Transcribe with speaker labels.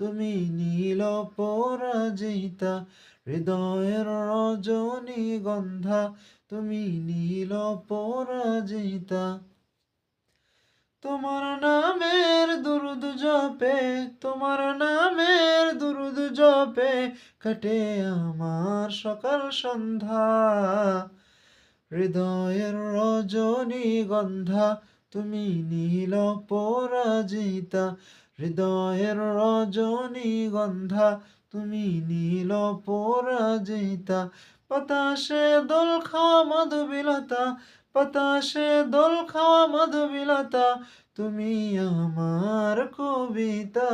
Speaker 1: তুমি নীল পরাজিতা, হৃদয়ের রজনীগন্ধা তুমি নীল পরাজিতা। তোমার নামের দুরুদ জপে, তোমার নামের দুরুদ জপে, কাটে আমার সকাল সন্ধ্যা। হৃদয়ের রজনী গন্ধা, তুমি নীল পরাজিতা হৃদয়ের রজনী গন্ধা, তুমি নীল পরাজিতা। পতাশে দোল খাওয়া মধুবিলতা পতাশে দোল খাওয়া মধুবিলতা, তুমি আমার কবিতা।